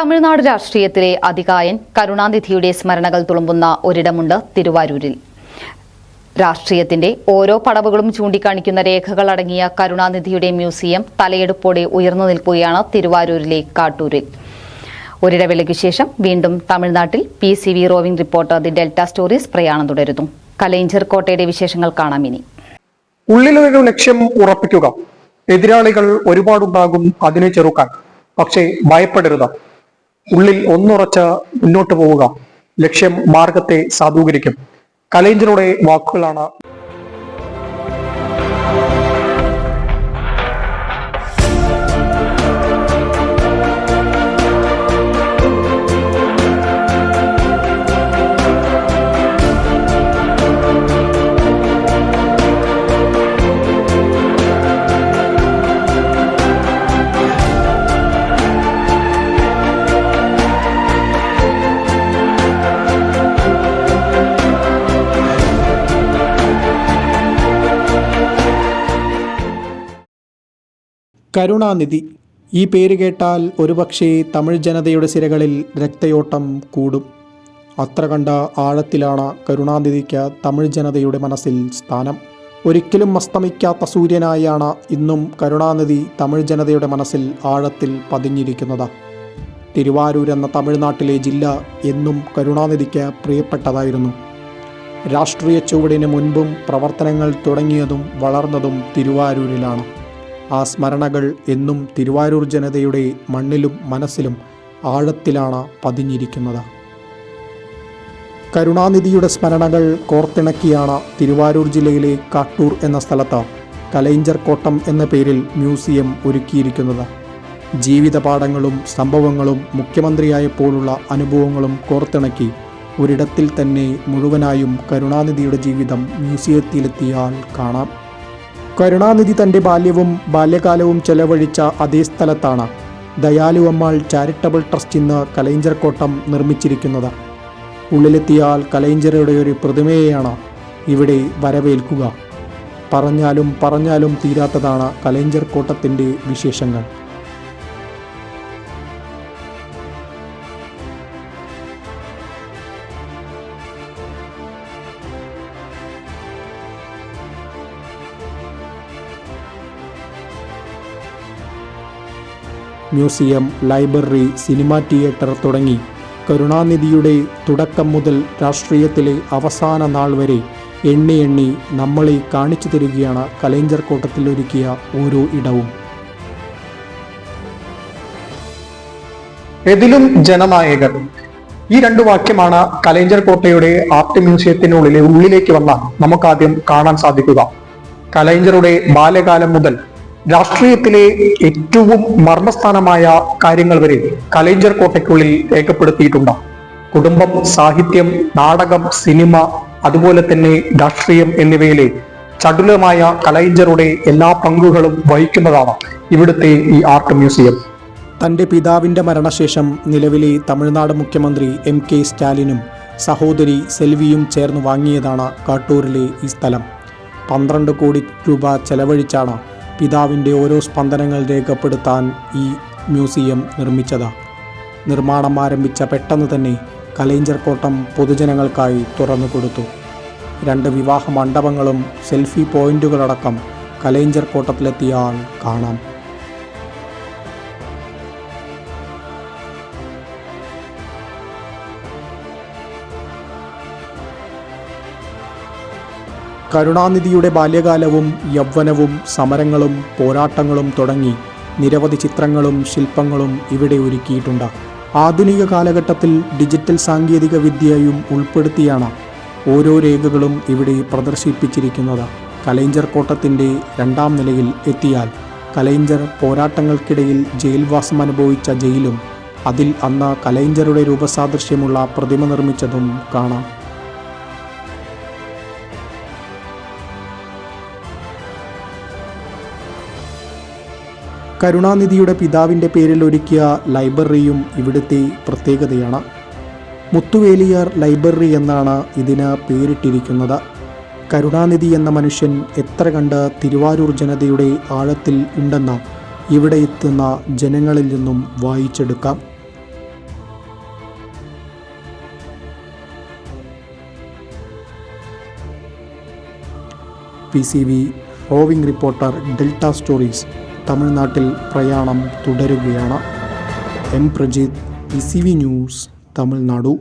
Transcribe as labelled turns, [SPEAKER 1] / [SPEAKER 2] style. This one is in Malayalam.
[SPEAKER 1] തമിഴ്നാട് രാഷ്ട്രീയത്തിലെ അതികായൻ കരുണാനിധിയുടെ സ്മരണകൾ തുളുമ്പുന്ന ഒരിടമുണ്ട് തിരുവാരൂരിൽ. രാഷ്ട്രീയത്തിന്റെ ഓരോ പടവുകളും ചൂണ്ടിക്കാണിക്കുന്ന രേഖകൾ അടങ്ങിയ കരുണാനിധിയുടെ മ്യൂസിയം തലയെടുപ്പോടെ ഉയർന്നു നിൽക്കുകയാണ് തിരുവാരൂരിലെ കാട്ടൂരിൽ. ഒരിടവേളയ്ക്ക് ശേഷം വീണ്ടും തമിഴ്നാട്ടിൽ P C V roving reporter the Delta stories പ്രയാണം തുടരുന്നു. കലൈഞ്ചർ കോട്ടയുടെ വിശേഷങ്ങൾ കാണാം ഇനി.
[SPEAKER 2] ഉള്ളിലൊരു ലക്ഷ്യം ഉറപ്പിക്കുക. എതിരാളികൾ ഒരുപാടുണ്ടാകും അതിനെ ചെറുക്കാൻ. പക്ഷേ ഭയപ്പെടരുത്. ഉള്ളിൽ ഒന്നുറച്ച് മുന്നോട്ട് പോവുക. ലക്ഷ്യം മാർഗത്തെ സാധൂകരിക്കും. കലേഞ്ചറുടെ വാക്കുകളാണ്
[SPEAKER 3] കരുണാനിധി. ഈ പേര് കേട്ടാൽ ഒരുപക്ഷെ തമിഴ് ജനതയുടെ സിരകളിൽ രക്തയോട്ടം കൂടും. അത്ര കണ്ട ആഴത്തിലാണ് കരുണാനിധിക്ക് തമിഴ് ജനതയുടെ മനസ്സിൽ സ്ഥാനം. ഒരിക്കലും അസ്തമിക്കാത്ത സൂര്യനായാണ് ഇന്നും കരുണാനിധി തമിഴ് ജനതയുടെ മനസ്സിൽ ആഴത്തിൽ പതിഞ്ഞിരിക്കുന്നത്. തിരുവാരൂർ എന്ന തമിഴ്നാട്ടിലെ ജില്ല എന്നും കരുണാനിധിക്ക് പ്രിയപ്പെട്ടതായിരുന്നു. രാഷ്ട്രീയ ചുവടിന് മുൻപും പ്രവർത്തനങ്ങൾ തുടങ്ങിയതും വളർന്നതും തിരുവാരൂരിലാണ്. ആ സ്മരണകൾ എന്നും തിരുവാരൂർ ജനതയുടെ മണ്ണിലും മനസ്സിലും ആഴത്തിലാണ് പതിഞ്ഞിരിക്കുന്നത്. കരുണാനിധിയുടെ സ്മരണകൾ കോർത്തിണക്കിയാണ് തിരുവാരൂർ ജില്ലയിലെ കാട്ടൂർ എന്ന സ്ഥലത്ത് കലൈഞ്ചർ കോട്ടം എന്ന പേരിൽ മ്യൂസിയം ഒരുക്കിയിരിക്കുന്നത്. ജീവിതപാഠങ്ങളും സംഭവങ്ങളും മുഖ്യമന്ത്രിയായപ്പോഴുള്ള അനുഭവങ്ങളും കോർത്തിണക്കി ഒരിടത്തിൽ തന്നെ മുഴുവനായും കരുണാനിധിയുടെ ജീവിതം മ്യൂസിയത്തിലെത്തിയാൽ കാണാം. കരുണാനിധി തന്റെ ബാല്യവും ബാല്യകാലവും ചെലവഴിച്ച അതേ സ്ഥലത്താണ് ദയാലു അമ്മാൾ ചാരിറ്റബിൾ ട്രസ്റ്റ് ഇന്ന് കലൈഞ്ചർ കോട്ടം നിർമ്മിച്ചിരിക്കുന്നത്. ഉള്ളിലെത്തിയാൽ കലൈഞ്ചറയുടെ ഒരു പ്രതിമയെയാണ് ഇവിടെ വരവേൽക്കുക. പറഞ്ഞാലും പറഞ്ഞാലും തീരാത്തതാണ് കലൈഞ്ചർ കോട്ടത്തിന്റെ വിശേഷങ്ങൾ. മ്യൂസിയം ലൈബ്രറി സിനിമാ തിയേറ്റർ തുടങ്ങി. കരുണാനിധിയുടെ തുടക്കം മുതൽ രാഷ്ട്രീയത്തിലെ അവസാന നാൾ വരെ എണ്ണി എണ്ണി നമ്മളെ കാണിച്ചു തരികയാണ് കലൈഞ്ചർ കോട്ടത്തിൽ ഒരുക്കിയ ഓരോ ഇടവും.
[SPEAKER 2] എതിലും ജനനായകർ ഈ രണ്ടു വാക്യമാണ് കലേഞ്ചർ കോട്ടയുടെ ആർട്ട് മ്യൂസിയത്തിനുള്ളിലെ ഉള്ളിലേക്ക് വന്നാൽ നമുക്കാദ്യം കാണാൻ സാധിക്കുക. കലൈഞ്ചറുടെ ബാല്യകാലം മുതൽ രാഷ്ട്രീയത്തിലെ ഏറ്റവും മർമ്മസ്ഥാനമായ കാര്യങ്ങൾ വരെ കലേഞ്ചർ കോട്ടയ്ക്കുള്ളിൽ രേഖപ്പെടുത്തിയിട്ടുണ്ട്. കുടുംബം സാഹിത്യം നാടകം സിനിമ അതുപോലെ തന്നെ രാഷ്ട്രീയം എന്നിവയിലെ ചടുലമായ കലൈഞ്ചറുടെ എല്ലാ പങ്കുകളും വഹിക്കുന്നതാണ് ഇവിടുത്തെ ഈ ആർട്ട് മ്യൂസിയം.
[SPEAKER 3] തന്റെ പിതാവിന്റെ മരണശേഷം നിലവിലെ തമിഴ്നാട് മുഖ്യമന്ത്രി എം കെ സ്റ്റാലിനും സഹോദരി സെൽവിയും ചേർന്ന് വാങ്ങിയതാണ് കാട്ടൂരിലെ ഈ സ്ഥലം. പന്ത്രണ്ട് കോടി രൂപ ചെലവഴിച്ചാണ് പിതാവിന്റെ ഓരോ സ്പന്ദനങ്ങൾ രേഖപ്പെടുത്താൻ ഈ മ്യൂസിയം നിർമ്മിച്ചത്. നിർമ്മാണം ആരംഭിച്ച പെട്ടെന്ന് തന്നെ കലൈഞ്ചർ കോട്ടം പൊതുജനങ്ങൾക്കായി തുറന്നു കൊടുത്തു. രണ്ട് വിവാഹ മണ്ഡപങ്ങളും സെൽഫി പോയിന്റുകളടക്കം കലൈഞ്ചർ കോട്ടത്തിലെത്തിയാൽ കാണാം. കരുണാനിധിയുടെ ബാല്യകാലവും യൗവനവും സമരങ്ങളും പോരാട്ടങ്ങളും തുടങ്ങി നിരവധി ചിത്രങ്ങളും ശില്പങ്ങളും ഇവിടെ ഒരുക്കിയിട്ടുണ്ട്. ആധുനിക കാലഘട്ടത്തിൽ ഡിജിറ്റൽ സാങ്കേതിക വിദ്യയും ഉൾപ്പെടുത്തിയാണ് ഓരോ രേഖകളും ഇവിടെ പ്രദർശിപ്പിച്ചിരിക്കുന്നത്. കലൈഞ്ചർ കോട്ടത്തിന്റെ രണ്ടാം നിലയിൽ എത്തിയാൽ കലൈഞ്ചർ പോരാട്ടങ്ങൾക്കിടയിൽ ജയിൽവാസം അനുഭവിച്ച ജയിലും അതിൽ അന്ന് കലൈഞ്ചറുടെ രൂപസാദൃശ്യമുള്ള പ്രതിമ നിർമ്മിച്ചതും കാണാം. കരുണാനിധിയുടെ പിതാവിന്റെ പേരിൽ ഒരുക്കിയ ലൈബ്രറിയും ഇവിടുത്തെ പ്രത്യേകതയാണ്. മുത്തുവേലിയാർ ലൈബ്രറി എന്നാണ് ഇതിന് പേരിട്ടിരിക്കുന്നത്. കരുണാനിധി എന്ന മനുഷ്യൻ എത്ര കണ്ട് തിരുവാരൂർ ജനതയുടെ ആഴത്തിൽ ഉണ്ടെന്ന് ഇവിടെ എത്തുന്ന ജനങ്ങളിൽ നിന്നും വായിച്ചെടുക്കാം. P C V roving reporter Delta stories തമിഴ്നാട്ടിൽ പ്രയാണം തുടരുകയാണ്. M Prajith E C V news Tamil Nadu.